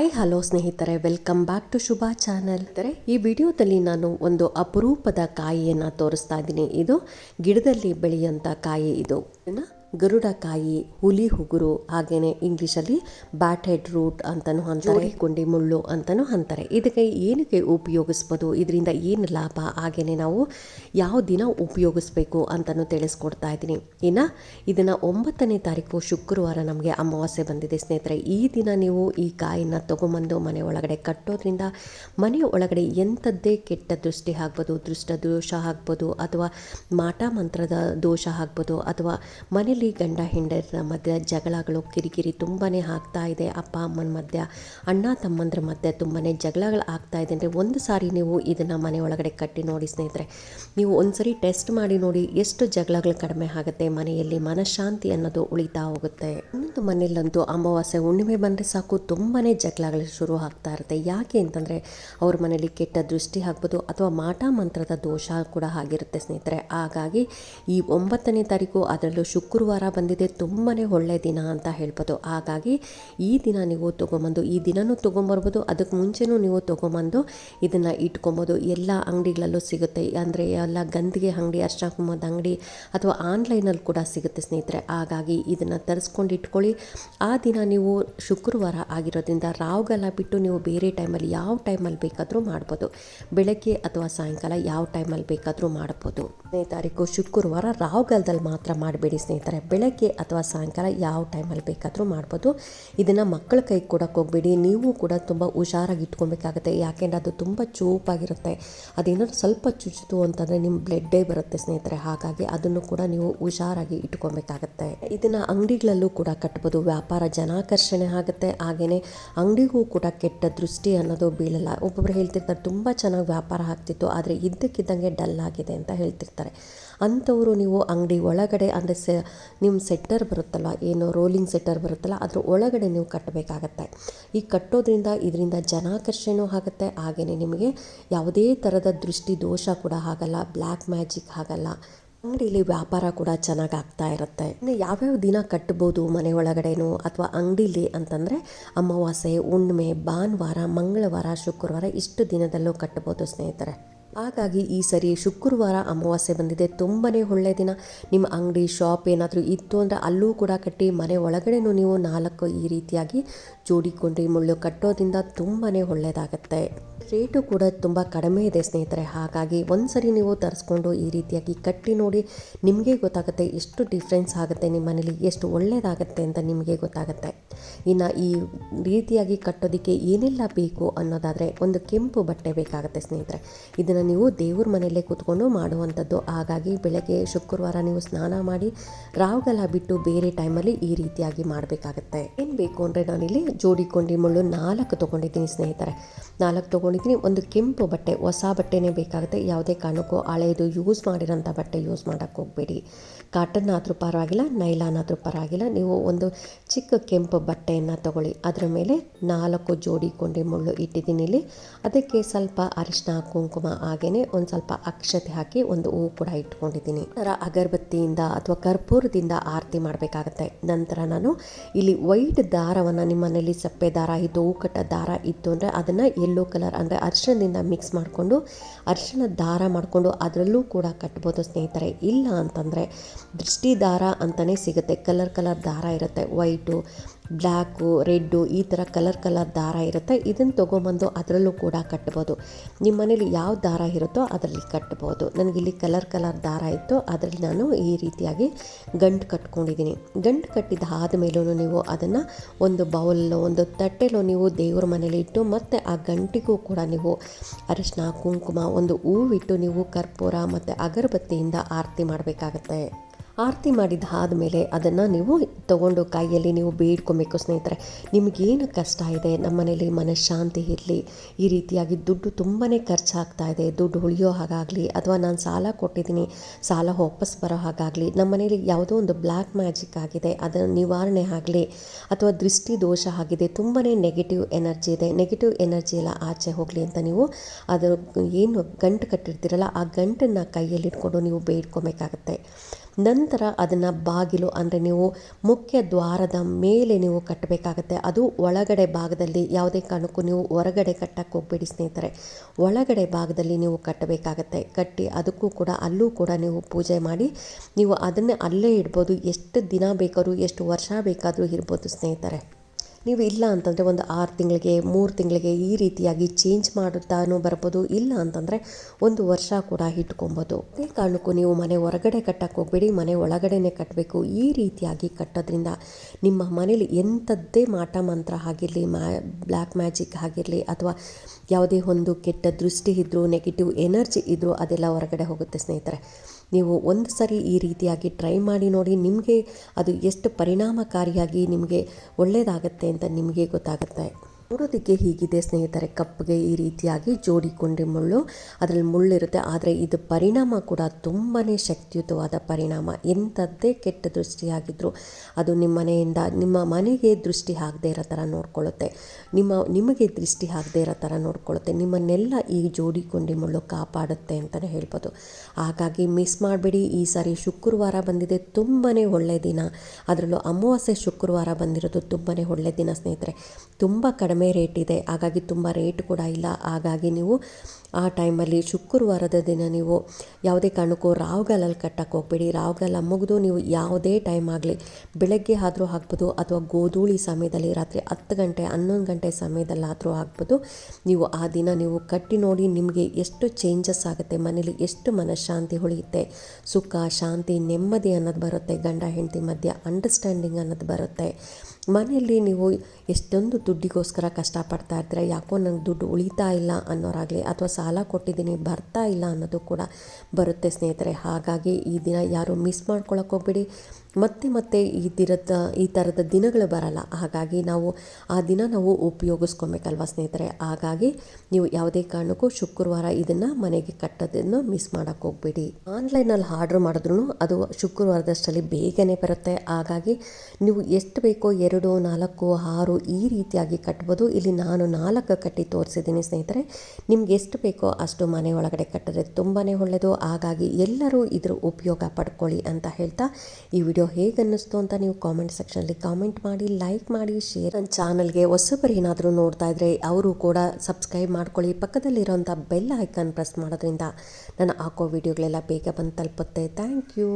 Hi, hello ಸ್ನೇಹಿತರೆ, welcome back to Shubha channel. ಅಂದರೆ ಈ ವಿಡಿಯೋದಲ್ಲಿ ನಾನು ಒಂದು ಅಪರೂಪದ ಕಾಯಿಯನ್ನು ತೋರಿಸ್ತಾ ಇದ್ದೀನಿ. ಇದು ಗಿಡದಲ್ಲಿ ಬೆಳೆಯುವಂಥ ಕಾಯಿ ಇದು. ಗರುಡಕಾಯಿ ಹುಲಿ ಹುಗುರು ಹಾಗೇನೆ ಇಂಗ್ಲೀಷಲ್ಲಿ ಬ್ಯಾಟ್ ಹೆಡ್ ರೂಟ್ ಅಂತಲೂ ಅಂತಾರೆ ಕೊಂಡಿ ಮುಳ್ಳು ಅಂತಲೂ ಅಂತಾರೆ. ಇದಕ್ಕೆ ಏನಕ್ಕೆ ಉಪಯೋಗಿಸ್ಬೋದು? ಇದರಿಂದ ಏನು ಲಾಭ? ಹಾಗೆಯೇ ನಾವು ಯಾವ ದಿನ ಉಪಯೋಗಿಸ್ಬೇಕು ಅಂತಲೂ ತಿಳಿಸ್ಕೊಡ್ತಾ ಇದ್ದೀನಿ. ಇನ್ನು ಇದನ್ನು ಒಂಬತ್ತನೇ ತಾರೀಕು ಶುಕ್ರವಾರ ನಮಗೆ ಅಮಾವಾಸ್ಯೆ ಬಂದಿದೆ. ಸ್ನೇಹಿತರೆ ಈ ದಿನ ನೀವು ಈ ಕಾಯಿನ ತೊಗೊಂಬಂದು ಮನೆ ಒಳಗಡೆ ಕಟ್ಟೋದ್ರಿಂದ ಮನೆ ಒಳಗಡೆ ಎಂಥದ್ದೇ ಕೆಟ್ಟ ದೃಷ್ಟಿ ಆಗ್ಬೋದು ದೃಷ್ಟ ದೋಷ ಆಗ್ಬೋದು ಅಥವಾ ಮಾಟ ಮಂತ್ರದ ದೋಷ ಆಗ್ಬೋದು ಅಥವಾ ಮನೇಲಿ ಗಂಡ ಹೆಂಡರ ಮಧ್ಯೆ ಜಗಳಗಳು ಕಿರಿಕಿರಿ ತುಂಬಾ ಆಗ್ತಾ ಇದೆ. ಅಪ್ಪ, ಅಮ್ಮನ ಮಧ್ಯ, ಅಣ್ಣ, ತಮ್ಮಂದ್ರ ಮಧ್ಯೆ ತುಂಬಾ ಜಗಳಗಳು ಆಗ್ತಾ ಇದೆ ಅಂದರೆ ಒಂದು ಸಾರಿ ನೀವು ಇದನ್ನು ಮನೆ ಒಳಗಡೆ ಕಟ್ಟಿ ನೋಡಿ ಸ್ನೇಹಿತರೆ, ನೀವು ಒಂದು ಸರಿ ಟೆಸ್ಟ್ ಮಾಡಿ ನೋಡಿ ಎಷ್ಟು ಜಗಳಗಳು ಕಡಿಮೆ ಆಗುತ್ತೆ, ಮನೆಯಲ್ಲಿ ಮನಃಶಾಂತಿ ಅನ್ನೋದು ಉಳಿತಾ ಹೋಗುತ್ತೆ. ಇನ್ನೊಂದು ಮನೆಯಲ್ಲಂತೂ ಅಮಾವಾಸ್ಯೆ, ಹುಣ್ಣಿಮೆ ಬಂದರೆ ಸಾಕು ತುಂಬಾ ಜಗಳಗಳು ಶುರು ಆಗ್ತಾ ಇರುತ್ತೆ. ಯಾಕೆ ಅಂತಂದರೆ ಅವ್ರ ಮನೆಯಲ್ಲಿ ಕೆಟ್ಟ ದೃಷ್ಟಿ ಆಗ್ಬೋದು ಅಥವಾ ಮಾಟ ಮಂತ್ರದ ದೋಷ ಕೂಡ ಆಗಿರುತ್ತೆ ಸ್ನೇಹಿತರೆ. ಹಾಗಾಗಿ ಈ ಒಂಬತ್ತನೇ ತಾರೀಕು ಅದರಲ್ಲೂ ಶುಕ್ರವಾರ ಬಂದಿದೆ ತುಂಬಾ ಒಳ್ಳೆಯ ದಿನ ಅಂತ ಹೇಳ್ಬೋದು. ಹಾಗಾಗಿ ಈ ದಿನ ನೀವು ತೊಗೊಂಬಂದು, ಈ ದಿನವೂ ತೊಗೊಂಬರ್ಬೋದು, ಅದಕ್ಕೆ ಮುಂಚೆನೂ ನೀವು ತೊಗೊಂಬಂದು ಇದನ್ನು ಇಟ್ಕೊಬೋದು. ಎಲ್ಲ ಅಂಗಡಿಗಳಲ್ಲೂ ಸಿಗುತ್ತೆ. ಅಂದರೆ ಎಲ್ಲ ಗಂದಿಗೆ ಅಂಗಡಿ ಅರ್ಶಿನ ಅಂಗಡಿ ಅಥವಾ ಆನ್ಲೈನಲ್ಲಿ ಕೂಡ ಸಿಗುತ್ತೆ ಸ್ನೇಹಿತರೆ. ಹಾಗಾಗಿ ಇದನ್ನು ತರಿಸ್ಕೊಂಡು ಇಟ್ಕೊಳ್ಳಿ. ಆ ದಿನ ನೀವು ಶುಕ್ರವಾರ ಆಗಿರೋದ್ರಿಂದ ರಾವ್ಗಲ್ಲ ಬಿಟ್ಟು ನೀವು ಬೇರೆ ಟೈಮಲ್ಲಿ ಯಾವ ಟೈಮಲ್ಲಿ ಬೇಕಾದರೂ ಮಾಡ್ಬೋದು. ಬೆಳಗ್ಗೆ ಅಥವಾ ಸಾಯಂಕಾಲ ಯಾವ ಟೈಮಲ್ಲಿ ಬೇಕಾದರೂ ಮಾಡ್ಬೋದು. ತಾರೀಕು ಶುಕ್ರವಾರ ರಾವ್ಗಲ್ದಲ್ಲಿ ಮಾತ್ರ ಮಾಡಬೇಡಿ ಸ್ನೇಹಿತರೆ. ಬೆಳಗ್ಗೆ ಅಥವಾ ಸಾಯಂಕಾಲ ಯಾವ ಟೈಮಲ್ಲಿ ಬೇಕಾದರೂ ಮಾಡ್ಬೋದು. ಇದನ್ನು ಮಕ್ಕಳ ಕೈಗೆ ಕೊಡೋಕೆ ಹೋಗಬೇಡಿ. ನೀವು ಕೂಡ ತುಂಬ ಹುಷಾರಾಗಿ ಇಟ್ಕೊಬೇಕಾಗುತ್ತೆ ಯಾಕೆಂದರೆ ಅದು ತುಂಬ ಚೂಪಾಗಿರುತ್ತೆ. ಅದೇನಾದ್ರು ಸ್ವಲ್ಪ ಚುಚ್ಚಿತು ಅಂತಂದರೆ ನಿಮ್ಮ ಬ್ಲಡ್ಡೇ ಬರುತ್ತೆ ಸ್ನೇಹಿತರೆ. ಹಾಗಾಗಿ ಅದನ್ನು ಕೂಡ ನೀವು ಹುಷಾರಾಗಿ ಇಟ್ಕೊಬೇಕಾಗತ್ತೆ ಇದನ್ನು ಅಂಗಡಿಗಳಲ್ಲೂ ಕೂಡ ಕಟ್ಬೋದು. ವ್ಯಾಪಾರ ಜನಾಕರ್ಷಣೆ ಆಗುತ್ತೆ. ಹಾಗೆಯೇ ಅಂಗಡಿಗೂ ಕೂಡ ಕೆಟ್ಟ ದೃಷ್ಟಿ ಅನ್ನೋದು ಬೀಳಲ್ಲ. ಒಬ್ಬೊಬ್ಬರು ಹೇಳ್ತಿರ್ತಾರೆ, ತುಂಬ ಚೆನ್ನಾಗಿ ವ್ಯಾಪಾರ ಆಗ್ತಿತ್ತು, ಆದರೆ ಇದ್ದಕ್ಕಿದ್ದಂಗೆ ಡಲ್ ಆಗಿದೆ ಅಂತ ಹೇಳ್ತಿರ್ತಾರೆ. ಅಂಥವರು ನೀವು ಅಂಗಡಿ ಒಳಗಡೆ ಅಂದರೆ ಸೆ ನಿಮ್ಮ ಸೆಟ್ಟರ್ ಬರುತ್ತಲ್ಲ, ಏನು ರೋಲಿಂಗ್ ಸೆಟ್ಟರ್ ಬರುತ್ತಲ್ಲ, ಅದ್ರ ಒಳಗಡೆ ನೀವು ಕಟ್ಟಬೇಕಾಗತ್ತೆ. ಈ ಕಟ್ಟೋದ್ರಿಂದ ಇದರಿಂದ ಜನಾಕರ್ಷಣೆಯೂ ಆಗುತ್ತೆ ಹಾಗೆಯೇ ನಿಮಗೆ ಯಾವುದೇ ಥರದ ದೃಷ್ಟಿ ದೋಷ ಕೂಡ ಆಗಲ್ಲ ಬ್ಲ್ಯಾಕ್ ಮ್ಯಾಜಿಕ್ ಆಗಲ್ಲ. ಅಂಗಡಿಲಿ ವ್ಯಾಪಾರ ಕೂಡ ಚೆನ್ನಾಗಿ ಆಗ್ತಾ ಇರುತ್ತೆ. ಇನ್ನು ಯಾವ್ಯಾವ ದಿನ ಕಟ್ಬೋದು ಮನೆ ಒಳಗಡೆನೂ ಅಥವಾ ಅಂಗಡಿಲಿ ಅಂತಂದರೆ ಅಮಾವಾಸ್ಯೆ, ಹುಣ್ಣಿಮೆ, ಭಾನುವಾರ, ಮಂಗಳವಾರ, ಶುಕ್ರವಾರ ಇಷ್ಟು ದಿನದಲ್ಲೂ ಕಟ್ಬೋದು ಸ್ನೇಹಿತರೆ. ಹಾಗಾಗಿ ಈ ಸರಿ ಶುಕ್ರವಾರ ಅಮಾವಾಸ್ಯೆ ಬಂದಿದೆ. ತುಂಬಾ ಒಳ್ಳೆಯ ದಿನ. ನಿಮ್ಮ ಅಂಗಡಿ ಶಾಪ್ ಏನಾದರೂ ಇತ್ತು ಅಂದರೆ ಅಲ್ಲೂ ಕೂಡ ಕಟ್ಟಿ ಮನೆ ಒಳಗಡೆನೂ ನೀವು ನಾಲ್ಕು ಈ ರೀತಿಯಾಗಿ ಜೋಡಿಕೊಂಡ್ರಿ. ಮುಳ್ಳು ಕಟ್ಟೋದ್ರಿಂದ ತುಂಬಾ ಒಳ್ಳೆಯದಾಗತ್ತೆ ರೇಟು ಕೂಡ ತುಂಬ ಕಡಿಮೆ ಇದೆ ಸ್ನೇಹಿತರೆ. ಹಾಗಾಗಿ ಒಂದು ಸರಿ ನೀವು ತರಿಸ್ಕೊಂಡು ಈ ರೀತಿಯಾಗಿ ಕಟ್ಟಿ ನೋಡಿ ನಿಮಗೆ ಗೊತ್ತಾಗುತ್ತೆ ಎಷ್ಟು ಡಿಫ್ರೆನ್ಸ್ ಆಗುತ್ತೆ, ನಿಮ್ಮ ಮನೇಲಿ ಎಷ್ಟು ಒಳ್ಳೆಯದಾಗುತ್ತೆ ಅಂತ ನಿಮಗೆ ಗೊತ್ತಾಗುತ್ತೆ. ಇನ್ನು ಈ ರೀತಿಯಾಗಿ ಕಟ್ಟೋದಕ್ಕೆ ಏನೆಲ್ಲ ಬೇಕು ಅನ್ನೋದಾದರೆ ಒಂದು ಕೆಂಪು ಬಟ್ಟೆ ಬೇಕಾಗುತ್ತೆ ಸ್ನೇಹಿತರೆ. ಇದನ್ನು ನೀವು ದೇವ್ರ ಮನೆಯಲ್ಲೇ ಕೂತ್ಕೊಂಡು ಮಾಡುವಂಥದ್ದು. ಹಾಗಾಗಿ ಬೆಳಗ್ಗೆ, ಶುಕ್ರವಾರ ನೀವು ಸ್ನಾನ ಮಾಡಿ ರಾವ್ಗಲ ಬಿಟ್ಟು ಬೇರೆ ಟೈಮಲ್ಲಿ ಈ ರೀತಿಯಾಗಿ ಮಾಡಬೇಕಾಗತ್ತೆ. ಏನು ಬೇಕು ಅಂದರೆ ನಾನಿಲ್ಲಿ ಜೋಡಿಕೊಂಡಿ ಮುಳ್ಳು ನಾಲ್ಕು ತೊಗೊಂಡಿದ್ದೀನಿ ಸ್ನೇಹಿತರೆ. ನಾಲ್ಕು ತೊಗೊಂಡಿದ್ದೀನಿ. ಒಂದು ಕೆಂಪು ಬಟ್ಟೆ, ಹೊಸ ಬಟ್ಟೆನೇ ಬೇಕಾಗುತ್ತೆ. ಯಾವುದೇ ಕಾರಣಕ್ಕೂ ಹಳೆಯದು ಯೂಸ್ ಮಾಡಿರೋಂಥ ಬಟ್ಟೆ ಯೂಸ್ ಮಾಡೋಕ್ಕೆ ಹೋಗಬೇಡಿ. ಕಾಟನ್ ಆದರೂ ಪರವಾಗಿಲ್ಲ ನೈಲಾನ್ ಆದರೂ ಪರವಾಗಿಲ್ಲ. ನೀವು ಒಂದು ಚಿಕ್ಕ ಕೆಂಪು ಬಟ್ಟೆಯನ್ನು ತಗೊಳ್ಳಿ. ಅದರ ಮೇಲೆ ನಾಲ್ಕು ಜೋಡಿ ಕೊಂಡಿ ಮುಳ್ಳು ಇಟ್ಟಿದ್ದೀನಿ ಇಲ್ಲಿ. ಅದಕ್ಕೆ ಸ್ವಲ್ಪ ಅರಿಶಿನ ಕುಂಕುಮ ಹಾಗೆಯೇ ಒಂದು ಸ್ವಲ್ಪ ಅಕ್ಷತೆ ಹಾಕಿ ಒಂದು ಹೂ ಕೂಡ ಇಟ್ಕೊಂಡಿದ್ದೀನಿ. ನಂತರ ಅಗರಬತ್ತಿಯಿಂದ ಅಥವಾ ಕರ್ಪೂರದಿಂದ ಆರತಿ ಮಾಡಬೇಕಾಗತ್ತೆ. ನಂತರ ನಾನು ಇಲ್ಲಿ ವೈಟ್ ದಾರವನ್ನು ನಿಮ್ಮ ಮನೇಲಿ ಸಪ್ಪೆ ದಾರ ಇದ್ದು ಹೂ ಕಟ್ಟ ದಾರ ಇತ್ತು ಅಂದರೆ ಅದನ್ನು ಯೆಲ್ಲೋ ಕಲರ್ ಅಂದರೆ ಅರ್ಶನದಿಂದ ಮಿಕ್ಸ್ ಮಾಡಿಕೊಂಡು ಅರ್ಶನ ದಾರ ಮಾಡಿಕೊಂಡು ಅದರಲ್ಲೂ ಕೂಡ ಕಟ್ಬೋದು ಸ್ನೇಹಿತರೆ. ಇಲ್ಲ ಅಂತಂದರೆ ದೃಷ್ಟಿ ದಾರ ಅಂತಲೇ ಸಿಗುತ್ತೆ. ಕಲರ್ ಕಲರ್ ದಾರ ಇರುತ್ತೆ. ವೈಟು ಬ್ಲ್ಯಾಕು ರೆಡ್ಡು ಈ ಥರ ಕಲರ್ ಕಲರ್ ದಾರ ಇರುತ್ತೆ. ಇದನ್ನು ತೊಗೊಂಬಂದು ಅದರಲ್ಲೂ ಕೂಡ ಕಟ್ಬೋದು. ನಿಮ್ಮ ಮನೇಲಿ ಯಾವ ದಾರ ಇರುತ್ತೋ ಅದರಲ್ಲಿ ಕಟ್ಬೋದು. ನನಗಿಲ್ಲಿ ಕಲರ್ ಕಲರ್ ದಾರ ಇತ್ತು. ಅದರಲ್ಲಿ ನಾನು ಈ ರೀತಿಯಾಗಿ ಗಂಟು ಕಟ್ಕೊಂಡಿದ್ದೀನಿ. ಗಂಟು ಕಟ್ಟಿದ ಆದಮೇಲೂ ನೀವು ಅದನ್ನು ಒಂದು ಬೌಲಲ್ಲೋ ಒಂದು ತಟ್ಟೆಲೋ ನೀವು ದೇವ್ರ ಮನೇಲಿ ಇಟ್ಟು ಮತ್ತು ಆ ಗಂಟಿಗೂ ಕೂಡ ನೀವು ಅರಿಶಿನ ಕುಂಕುಮ, ಒಂದು ಹೂವಿಟ್ಟು ನೀವು ಕರ್ಪೂರ ಮತ್ತು ಅಗರಬತ್ತಿಯಿಂದ ಆರತಿ ಮಾಡಬೇಕಾಗತ್ತೆ. ಆರತಿ ಮಾಡಿದ ಆದಮೇಲೆ ಅದನ್ನು ನೀವು ತಗೊಂಡು ಕೈಯಲ್ಲಿ ನೀವು ಬೇಡ್ಕೊಬೇಕು ಸ್ನೇಹಿತರೆ. ನಿಮಗೇನು ಕಷ್ಟ ಇದೆ? ನಮ್ಮ ಮನೇಲಿ ಮನಃಶಾಂತಿ ಇರಲಿ. ಈ ರೀತಿಯಾಗಿ ದುಡ್ಡು ತುಂಬಾ ಖರ್ಚಾಗ್ತಾ ಇದೆ. ದುಡ್ಡು ಉಳಿಯೋ ಹಾಗಾಗಲಿ ಅಥವಾ ನಾನು ಸಾಲ ಕೊಟ್ಟಿದ್ದೀನಿ, ಸಾಲ ವಾಪಸ್ ಬರೋ ಹಾಗಾಗಲಿ ನಮ್ಮ ಮನೇಲಿ ಯಾವುದೋ ಒಂದು ಬ್ಲ್ಯಾಕ್ ಮ್ಯಾಜಿಕ್ ಆಗಿದೆ ಅದರ ನಿವಾರಣೆ ಆಗಲಿ ಅಥವಾ ದೃಷ್ಟಿ ದೋಷ ಆಗಿದೆ ತುಂಬಾ ನೆಗೆಟಿವ್ ಎನರ್ಜಿ ಇದೆ. ನೆಗೆಟಿವ್ ಎನರ್ಜಿ ಎಲ್ಲ ಆಚೆ ಹೋಗಲಿ ಅಂತ ನೀವು ಅದು ಏನು ಗಂಟು ಕಟ್ಟಿರ್ತೀರಲ್ಲ, ಆ ಗಂಟನ್ನು ಕೈಯಲ್ಲಿ ಇಟ್ಕೊಂಡು ನೀವು ಬೇಡ್ಕೊಬೇಕಾಗತ್ತೆ. ನಂತರ ಅದನ್ನು ಬಾಗಿಲು ಅಂದರೆ ನೀವು ಮುಖ್ಯ ದ್ವಾರದ ಮೇಲೆ ನೀವು ಕಟ್ಟಬೇಕಾಗತ್ತೆ. ಅದು ಒಳಗಡೆ ಭಾಗದಲ್ಲಿ ಯಾವುದೇ ಕಾರಣಕ್ಕೂ ನೀವು ಹೊರಗಡೆ ಕಟ್ಟಕ್ಕೆ ಹೋಗಬೇಡಿ ಸ್ನೇಹಿತರೆ. ಒಳಗಡೆ ಭಾಗದಲ್ಲಿ ನೀವು ಕಟ್ಟಬೇಕಾಗತ್ತೆ. ಕಟ್ಟಿ ಅದಕ್ಕೂ ಕೂಡ ಅಲ್ಲೂ ಕೂಡ ನೀವು ಪೂಜೆ ಮಾಡಿ ನೀವು ಅದನ್ನೇ ಅಲ್ಲೇ ಇಡ್ಬೋದು. ಎಷ್ಟು ದಿನ ಬೇಕಾದ್ರೂ, ಎಷ್ಟು ವರ್ಷ ಬೇಕಾದರೂ ಇರ್ಬೋದು ಸ್ನೇಹಿತರೆ. ನೀವು ಇಲ್ಲ ಅಂತಂದರೆ ಒಂದು ಆರು ತಿಂಗಳಿಗೆ, ಮೂರು ತಿಂಗಳಿಗೆ ಈ ರೀತಿಯಾಗಿ ಚೇಂಜ್ ಮಾಡುತ್ತಾನೂ ಬರ್ಬೋದು, ಇಲ್ಲ ಅಂತಂದರೆ ಒಂದು ವರ್ಷ ಕೂಡ ಇಟ್ಕೊಬೋದು. ಅದೇ ಕಾರಣಕ್ಕೂ ನೀವು ಮನೆ ಹೊರಗಡೆ ಕಟ್ಟಕ್ಕೆ ಹೋಗ್ಬೇಡಿ, ಮನೆ ಒಳಗಡೆನೇ ಕಟ್ಟಬೇಕು. ಈ ರೀತಿಯಾಗಿ ಕಟ್ಟೋದ್ರಿಂದ ನಿಮ್ಮ ಮನೇಲಿ ಎಂಥದ್ದೇ ಮಾಟ ಮಂತ್ರ ಆಗಿರಲಿ, ಮ್ಯಾ ಬ್ಲ್ಯಾಕ್ ಮ್ಯಾಜಿಕ್ ಆಗಿರಲಿ, ಅಥವಾ ಯಾವುದೇ ಒಂದು ಕೆಟ್ಟ ದೃಷ್ಟಿ ಇದ್ದರೂ ನೆಗೆಟಿವ್ ಎನರ್ಜಿ ಇದ್ದರೂ ಅದೆಲ್ಲ ಹೊರಗಡೆ ಹೋಗುತ್ತೆ ಸ್ನೇಹಿತರೆ. ನೀವು ಒಂದು ಸರಿ ಈ ರೀತಿಯಾಗಿ ಟ್ರೈ ಮಾಡಿ ನೋಡಿ ನಿಮಗೆ ಅದು ಎಷ್ಟು ಪರಿಣಾಮಕಾರಿಯಾಗಿ ನಿಮಗೆ ಒಳ್ಳೆಯದಾಗತ್ತೆ ಅಂತ ನಿಮಗೆ ಗೊತ್ತಾಗುತ್ತೆ. ನೋಡೋದಕ್ಕೆ ಹೀಗಿದೆ ಸ್ನೇಹಿತರೆ. ಕಪ್ಗೆ ಈ ರೀತಿಯಾಗಿ ಜೋಡಿಕೊಂಡೆ ಮುಳ್ಳು. ಅದರಲ್ಲಿ ಮುಳ್ಳಿರುತ್ತೆ. ಆದರೆ ಇದು ಪರಿಣಾಮ ಕೂಡ ತುಂಬಾ ಶಕ್ತಿಯುತವಾದ ಪರಿಣಾಮ. ಎಂಥದ್ದೇ ಕೆಟ್ಟ ದೃಷ್ಟಿಯಾಗಿದ್ದರೂ ಅದು ನಿಮ್ಮ ಮನೆಯಿಂದ, ನಿಮ್ಮ ಮನೆಗೆ ದೃಷ್ಟಿ ಆಗದೆ ಇರೋ ಥರ ನೋಡ್ಕೊಳ್ಳುತ್ತೆ. ನಿಮ್ಮ, ನಿಮಗೆ ದೃಷ್ಟಿ ಆಗದೆ ಇರೋ ಥರ ನೋಡ್ಕೊಳ್ಳುತ್ತೆ. ನಿಮ್ಮನ್ನೆಲ್ಲ ಈ ಜೋಡಿಕೊಂಡೆ ಮುಳ್ಳು ಕಾಪಾಡುತ್ತೆ ಅಂತಲೇ ಹೇಳ್ಬೋದು. ಹಾಗಾಗಿ ಮಿಸ್ ಮಾಡಬೇಡಿ. ಈ ಸಾರಿ ಶುಕ್ರವಾರ ಬಂದಿದೆ ತುಂಬಾ ಒಳ್ಳೆಯ ದಿನ. ಅದರಲ್ಲೂ ಅಮಾವಾಸ್ಯೆ ಶುಕ್ರವಾರ ಬಂದಿರೋದು ತುಂಬಾ ಒಳ್ಳೆಯ ದಿನ ಸ್ನೇಹಿತರೆ. ತುಂಬ ಕಡಿಮೆ ರೇಟ್ ಇದೆ. ಹಾಗಾಗಿ ತುಂಬ ರೇಟ್ ಕೂಡ ಇಲ್ಲ. ಹಾಗಾಗಿ ನೀವು ಆ ಟೈಮಲ್ಲಿ ಶುಕ್ರವಾರದ ದಿನ ನೀವು ಯಾವುದೇ ಕಾರಣಕ್ಕೂ ರಾವ್ಗಾಲಲ್ಲಿ ಕಟ್ಟಕ್ಕೆ ಹೋಗ್ಬೇಡಿ. ರಾವ್ಗಾಲ ಮುಗಿದು ನೀವು ಯಾವುದೇ ಟೈಮ್ ಆಗಲಿ ಬೆಳಗ್ಗೆ ಆದರೂ ಹಾಕ್ಬೋದು ಅಥವಾ ಗೋಧೂಳಿ ಸಮಯದಲ್ಲಿ ರಾತ್ರಿ ಹತ್ತು ಗಂಟೆ, ಹನ್ನೊಂದು ಗಂಟೆ ಸಮಯದಲ್ಲಾದರೂ ಹಾಕ್ಬೋದು ನೀವು ಆ ದಿನ ನೀವು ಕಟ್ಟಿ ನೋಡಿ ನಿಮಗೆ ಎಷ್ಟು ಚೇಂಜಸ್ ಆಗುತ್ತೆ, ಮನೇಲಿ ಎಷ್ಟು ಮನಃಶಾಂತಿ ಉಳಿಯುತ್ತೆ, ಸುಖ, ಶಾಂತಿ, ನೆಮ್ಮದಿ ಅನ್ನೋದು ಬರುತ್ತೆ, ಗಂಡ, ಹೆಂಡತಿ ಮಧ್ಯ ಅಂಡರ್ಸ್ಟ್ಯಾಂಡಿಂಗ್ ಅನ್ನೋದು ಬರುತ್ತೆ. ಮನೆಯಲ್ಲಿ ನೀವು ಎಷ್ಟೊಂದು ದುಡ್ಡಿಗೋಸ್ಕರ ಕಷ್ಟಪಡ್ತಾ ಇದ್ದರೆ ಯಾಕೋ ನಂಗೆ ದುಡ್ಡು ಉಳಿತಾ ಇಲ್ಲ ಅನ್ನೋರಾಗಲಿ ಅಥವಾ ಸಾಲ ಕೊಟ್ಟಿದ್ದೀನಿ ಬರ್ತಾ ಇಲ್ಲ ಅನ್ನೋದು ಕೂಡ ಬರುತ್ತೆ ಸ್ನೇಹಿತರೆ. ಹಾಗಾಗಿ ಈ ದಿನ ಯಾರು ಮಿಸ್ ಮಾಡ್ಕೊಳಕ್ಕೆ ಹೋಗ್ಬೇಡಿ. ಮತ್ತೆ ಮತ್ತೆ ಈ ದಿನದ, ಈ ಥರದ ದಿನಗಳು ಬರಲ್ಲ. ಹಾಗಾಗಿ ನಾವು ಆ ದಿನ ನಾವು ಉಪಯೋಗಿಸ್ಕೊಬೇಕಲ್ವ ಸ್ನೇಹಿತರೆ? ಹಾಗಾಗಿ ನೀವು ಯಾವುದೇ ಕಾರಣಕ್ಕೂ ಶುಕ್ರವಾರ ಇದನ್ನು ಮನೆಗೆ ಕಟ್ಟೋದನ್ನು ಮಿಸ್ ಮಾಡೋಕ್ಕೆ ಹೋಗ್ಬೇಡಿ. ಆನ್ಲೈನಲ್ಲಿ ಆರ್ಡ್ರ್ ಮಾಡಿದ್ರು ಅದು ಶುಕ್ರವಾರದಷ್ಟರಲ್ಲಿ ಬೇಗನೆ ಬರುತ್ತೆ. ಹಾಗಾಗಿ ನೀವು ಎಷ್ಟು ಬೇಕೋ ಎರಡು, ನಾಲ್ಕು, ಆರು ಈ ರೀತಿಯಾಗಿ ಕಟ್ಬೋದು. ಇಲ್ಲಿ ನಾನು ನಾಲ್ಕು ಕಟ್ಟಿ ತೋರಿಸಿದ್ದೀನಿ ಸ್ನೇಹಿತರೆ. ನಿಮ್ಗೆ ಎಷ್ಟು ಬೇಕೋ ಅಷ್ಟು ಮನೆ ಒಳಗಡೆ ಕಟ್ಟಿದ್ರೆ ತುಂಬಾ ಒಳ್ಳೆಯದು ಹಾಗಾಗಿ ಎಲ್ಲರೂ ಇದ್ರ ಉಪಯೋಗ ಪಡ್ಕೊಳ್ಳಿ ಅಂತ ಹೇಳ್ತಾ ಈ ವಿಡಿಯೋ ಹೇಗೆ ಅನ್ನಿಸ್ತು ಅಂತ ನೀವು ಕಾಮೆಂಟ್ ಸೆಕ್ಷನಲ್ಲಿ ಕಾಮೆಂಟ್ ಮಾಡಿ ಲೈಕ್ ಮಾಡಿ ಶೇರ್ ನನ್ನ ಚಾನಲ್ಗೆ ಹೊಸಬರು ಏನಾದರೂ ನೋಡ್ತಾ ಇದ್ದರೆ ಅವರು ಕೂಡ ಸಬ್ಸ್ಕ್ರೈಬ್ ಮಾಡ್ಕೊಳ್ಳಿ. ಪಕ್ಕದಲ್ಲಿರೋಂಥ ಬೆಲ್ ಐಕಾನ್ ಪ್ರೆಸ್ ಮಾಡೋದ್ರಿಂದ ನಾನು ಹಾಕೋ ವಿಡಿಯೋಗಳೆಲ್ಲ ಬೇಗ ಬಂದು ತಲುಪುತ್ತೆ. Thank you